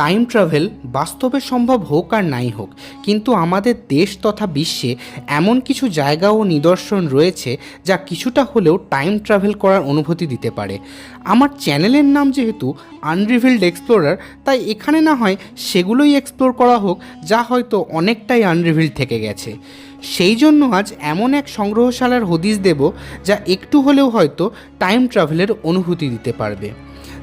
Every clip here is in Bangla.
টাইম ট্রাভেল বাস্তবে সম্ভব হোক আর নাই হোক, কিন্তু আমাদের দেশ তথা বিশ্বে এমন কিছু জায়গা ও নিদর্শন রয়েছে যা কিছুটা হলেও টাইম ট্রাভেল করার অনুভূতি দিতে পারে। আমার চ্যানেলের নাম যেহেতু আনরিভিল্ড এক্সপ্লোরার তাই এখানে না হয় সেগুলোই এক্সপ্লোর করা হোক, যা হয়তো অনেকটাই আনরিভিল্ড থেকে গেছে। সেই জন্য আজ এমন এক সংগ্রহশালার হদিস দেব, যা একটু হলেও হয়তো টাইম ট্রাভেলের অনুভূতি দিতে পারবে।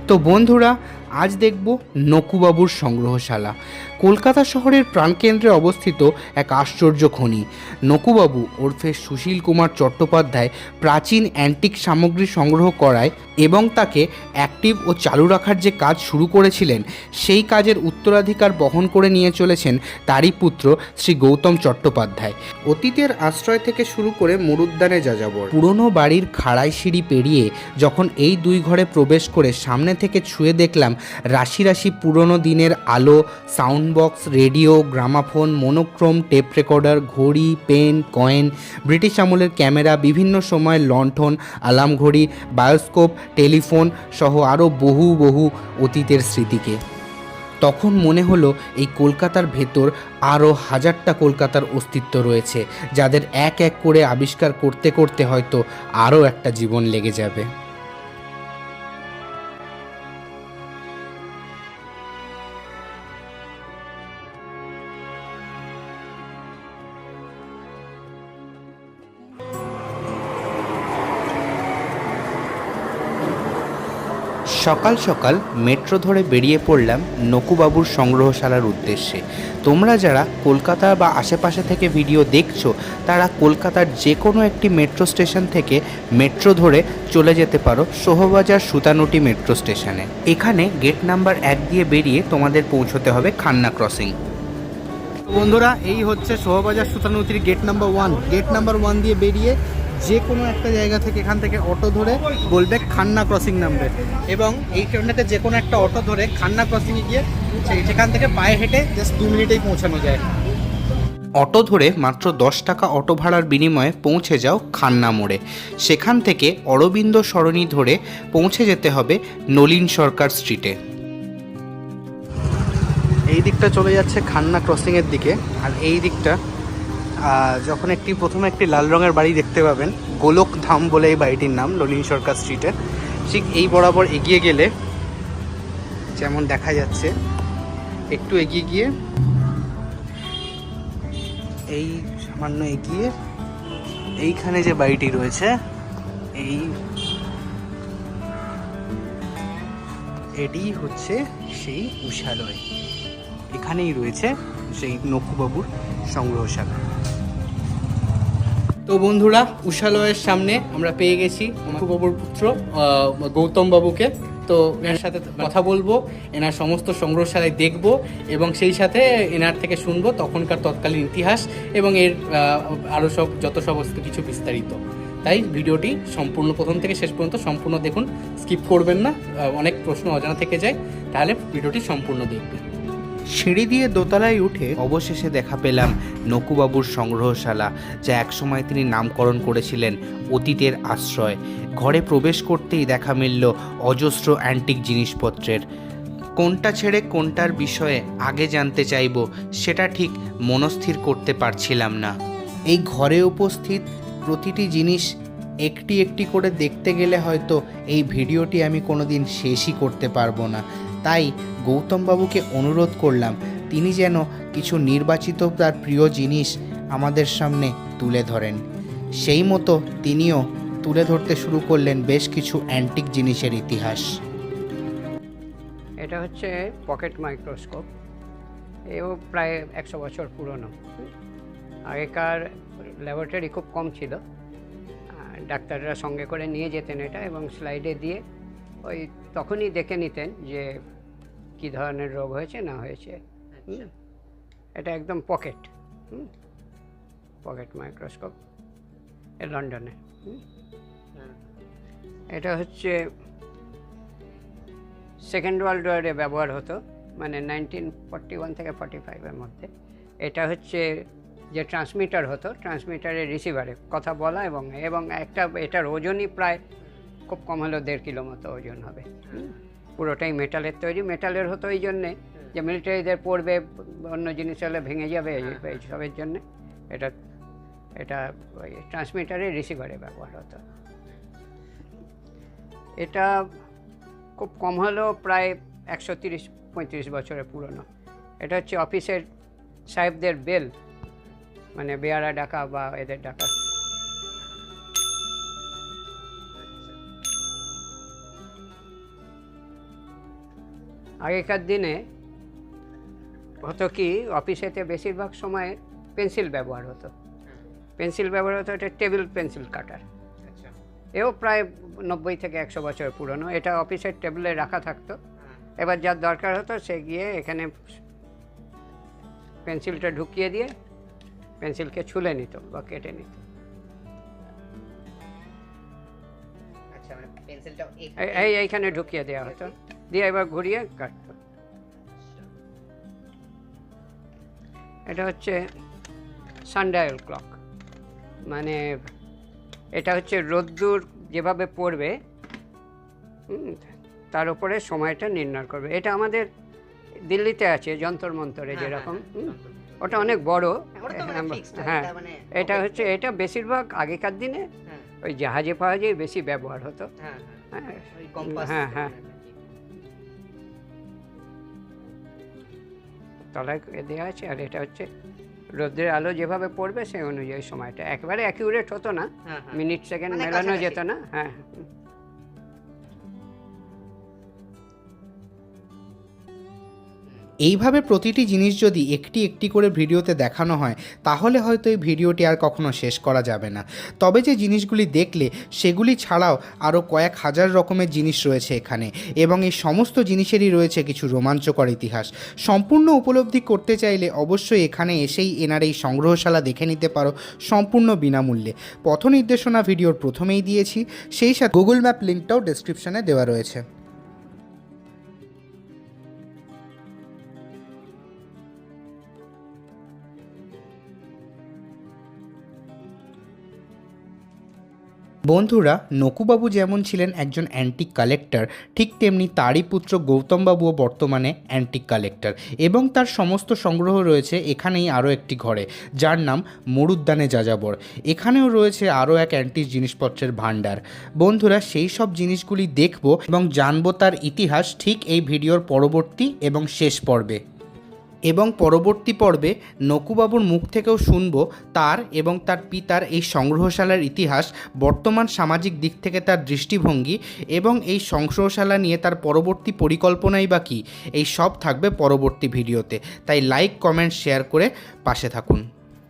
তো বন্ধুরা আজ দেখব নকুবাবুর সংগ্রহশালা। কলকাতা শহরের প্রাণকেন্দ্রে অবস্থিত এক আশ্চর্য খনি। নকুবাবু ওরফে সুশীল কুমার চট্টোপাধ্যায় প্রাচীন অ্যান্টিক সামগ্রী সংগ্রহ করায় এবং তাকে অ্যাক্টিভ ও চালু রাখার যে কাজ শুরু করেছিলেন, সেই কাজের উত্তরাধিকার বহন করে নিয়ে চলেছেন তারই পুত্র শ্রী গৌতম চট্টোপাধ্যায়। অতীতের আশ্রয় থেকে শুরু করে মরুদ্যানে যাযাবর। পুরনো বাড়ির খাড়াই সিঁড়ি পেরিয়ে যখন এই দুই ঘরে প্রবেশ করে সামনে থেকে ছুঁয়ে দেখলাম রাশি রাশি পুরনো দিনের আলো sound box radio gramophone monochrome tape recorder ঘড়ি পেন কয়েন ব্রিটিশ আমলের ক্যামেরা বিভিন্ন সময় লণ্ঠন আলাম ঘড়ি বায়োস্কোপ টেলিফোন সহ আরও বহু বহু অতীতের স্মৃতিকে। তখন মনে হলো এই কলকাতার ভেতর আরও হাজারটা কলকাতার অস্তিত্ব রয়েছে, যাদের এক এক করে আবিষ্কার করতে করতে হয়তো আরও একটা জীবন লেগে যাবে। সকাল সকাল মেট্রো ধরে বেরিয়ে পড়লাম নকুবাবুর সংগ্রহশালার উদ্দেশ্যে। তোমরা যারা কলকাতা বা আশেপাশে থেকে ভিডিও দেখছ, তারা কলকাতার যে কোনো একটি মেট্রো স্টেশন থেকে মেট্রো ধরে চলে যেতে পারো সোহবাজার সুতানুটি মেট্রো স্টেশনে। এখানে গেট নাম্বার এক দিয়ে বেরিয়ে তোমাদের পৌঁছতে হবে খান্না ক্রসিং। বন্ধুরা, এই হচ্ছে Sovabazar সুতানুতির gate number one. Gate number one দিয়ে বেরিয়ে যে কোনো একটা জায়গা থেকে এখান থেকে অটো ধরে বলবে খান্না ক্রসিং নামবে। এবং এইখানটাতে যে কোনো একটা অটো ধরে খান্না ক্রসিংয়ে গিয়ে সেখান থেকে পায়ে হেঁটে জাস্ট দু মিনিটেই পৌঁছানো যায়। অটো ধরে মাত্র দশ টাকা অটো ভাড়ার বিনিময়ে পৌঁছে যাও খান্না মোড়ে। সেখান থেকে অরবিন্দ সরণি ধরে পৌঁছে যেতে হবে নলিন সরকার স্ট্রিটে। এই দিকটা চলে যাচ্ছে খান্না ক্রসিংয়ের দিকে আর এই দিকটা যখন একটি প্রথমে একটি লাল রঙের বাড়ি দেখতে পাবেন, গোলক ধাম বলে এই বাড়িটির নাম ললিন সরকার স্ট্রিটে ঠিক এই বরাবর এগিয়ে গেলে যেমন দেখা যাচ্ছে, একটু এগিয়ে গিয়ে, এই সামান্য এগিয়ে, এইখানে যে বাড়িটি রয়েছে, এই এটি হচ্ছে সেই উষালয়। এখানেই রয়েছে সেই নকুবাবুর সংগ্রহশালা। তো বন্ধুরা উষালয়ের সামনে আমরা পেয়ে গেছি নকুবাবুর পুত্র আহ, গৌতম বাবুকে। তো এনার সাথে কথা বলব এনার সমস্ত সংগ্রহশালায় দেখব এবং সেই সাথে এনার থেকে শুনব তখনকার তৎকালীন ইতিহাস এবং এর আরও সব যত সমস্ত কিছু বিস্তারিত। তাই ভিডিওটি সম্পূর্ণ প্রথম থেকে শেষ পর্যন্ত সম্পূর্ণ দেখুন স্কিপ করবেন না অনেক প্রশ্ন অজানা থেকে যায় তাহলে ভিডিওটি সম্পূর্ণ দেখবেন। সিঁড়ি দিয়ে দোতলায় উঠে অবশেষে দেখা পেলাম নকুবাবুর সংগ্রহশালা, যা একসময় তিনি নামকরণ করেছিলেন অতীতের আশ্রয়। ঘরে প্রবেশ করতেই দেখা মিলল অজস্র অ্যান্টিক জিনিসপত্রের। কোনটা ছেড়ে কোনটার বিষয়ে আগে জানতে চাইব, সেটা ঠিক মনস্থির করতে পারছিলাম না। এই ঘরে উপস্থিত প্রতিটি জিনিস একটি একটি করে দেখতে গেলে হয়তো এই ভিডিওটি আমি কোনোদিন শেষই করতে পারব না। তাই গৌতমবাবুকে অনুরোধ করলাম, তিনি যেন কিছু নির্বাচিত তার প্রিয় জিনিস আমাদের সামনে তুলে ধরেন। সেই মতো তিনিও তুলে ধরতে শুরু করলেন বেশ কিছু অ্যান্টিক জিনিসের ইতিহাস। এটা হচ্ছে পকেট মাইক্রোস্কোপ এও প্রায় একশো বছর পুরনো। আগেকার ল্যাবরেটরি খুব কম ছিল। ডাক্তাররা সঙ্গে করে নিয়ে যেতেন এটা এবং স্লাইডে দিয়ে ওই তখনই দেখে নিতেন যে কী ধরনের রোগ হয়েছে না হয়েছে হুম। এটা একদম পকেট পকেট মাইক্রোস্কোপ এ লন্ডনে হুম। এটা হচ্ছে সেকেন্ড ওয়ার্ল্ড ওয়ারে ব্যবহার হতো মানে নাইনটিন ফর্টি ওয়ান থেকে ফর্টি ফাইভের মধ্যে এটা হচ্ছে যে ট্রান্সমিটার হতো ট্রান্সমিটারের রিসিভারে কথা বলা এবং এবং একটা এটার ওজনই প্রায় খুব কম হলেও দেড় কিলো মতো ওজন হবে হুম। পুরোটাই মেটালের তৈরি। মেটালের হতো এই জন্যে যে মিলিটারিদের পড়বে অন্য জিনিস হলে ভেঙে যাবে এই এই সবের জন্যে। এটা এটা ওই ট্রান্সমিটারে রিসিভারে ব্যবহার হতো। এটা খুব কম হলেও প্রায় একশো তিরিশ পঁয়ত্রিশ বছরের পুরনো। এটা হচ্ছে অফিসের সাহেবদের বেল মানে বেয়ারা ডাকা বা এদের ডাকা। আগেকার দিনে হতো কি অফিসেতে বেশিরভাগ সময় পেন্সিল ব্যবহার হতো। পেন্সিল ব্যবহার হতো এটা টেবিল পেন্সিল কাটার এও প্রায় নব্বই থেকে একশো বছর পুরনো। এটা অফিসের টেবিলে রাখা থাকতো। এবার যার দরকার হতো সে গিয়ে এখানে পেন্সিলটা ঢুকিয়ে দিয়ে পেন্সিলকে ছুলে নিত বা কেটে নিত। আচ্ছা মানে এই এইখানে ঢুকিয়ে দেওয়া হতো। দিয়ে এবার ঘুরিয়ে কাটতো এটা হচ্ছে সানডায়াল ক্লক মানে এটা হচ্ছে রোদ্দুর যেভাবে পড়বে তার উপরে সময়টা নির্ণয় করবে। এটা আমাদের দিল্লিতে আছে যন্তর মন্তরে হ্যাঁ, যেরকম হ্যাঁ। ওটা অনেক বড়। হ্যাঁ, হ্যাঁ এটা মানে এটা। হচ্ছে এটা বেশিরভাগ আগেকার দিনে হ্যাঁ, ওই জাহাজে ফাহাজে বেশি ব্যবহার হতো। হ্যাঁ, হ্যাঁ। তলায় দেওয়া আছে আর এটা হচ্ছে রোদ্রের আলো যেভাবে পড়বে সেই অনুযায়ী সময়টা। একবারে অ্যাকিউরেট হতো না। হ্যাঁ, হ্যাঁ। মিনিট সেকেন্ড মানে মেলানো যেত না। হ্যাঁ। এইভাবে প্রতিটি জিনিস যদি একটি একটি করে ভিডিওতে দেখানো হয়, তাহলে হয়তো এই ভিডিওটি আর কখনো শেষ করা যাবে না। তবে যে জিনিসগুলি দেখলে, সেগুলি ছাড়াও আরও কয়েক হাজার রকমের জিনিস রয়েছে এখানে এবং এই সমস্ত জিনিসেরই রয়েছে কিছু রোমাঞ্চকর ইতিহাস। সম্পূর্ণ উপলব্ধি করতে চাইলে অবশ্যই এখানে এসেই এনার এই সংগ্রহশালা দেখে নিতে পারো সম্পূর্ণ বিনামূল্যে। পথ নির্দেশনা ভিডিওর প্রথমেই দিয়েছি, সেই সাথে গুগল ম্যাপ লিঙ্কটাও ডেসক্রিপশনে দেওয়া রয়েছে। বন্ধুরা, নকুবাবু যেমন ছিলেন একজন অ্যান্টিক কালেক্টর ঠিক তেমনি তারই পুত্র গৌতমবাবুও বর্তমানে অ্যান্টিক কালেক্টর এবং তার সমস্ত সংগ্রহ রয়েছে এখানেই আরও একটি ঘরে, যার নাম মরুদ্যানে যাযাবর। এখানেও রয়েছে আরও এক অ্যান্টিক জিনিসপত্রের ভাণ্ডার। বন্ধুরা, সেই সব জিনিসগুলি দেখব এবং জানব তার ইতিহাস ঠিক এই ভিডিওর পরবর্তী এবং শেষ পর্বে। এবং পরবর্তী পর্বে নকুবাবুর মুখ থেকেও শুনব তার এবং তার পিতার এই সংগ্রহশালার ইতিহাস, বর্তমান সামাজিক দিক থেকে তার দৃষ্টিভঙ্গি এবং এই সংগ্রহশালা নিয়ে তার পরবর্তী পরিকল্পনাই বা কী? এই সব থাকবে পরবর্তী ভিডিওতে। তাই লাইক কমেন্ট শেয়ার করে পাশে থাকুন।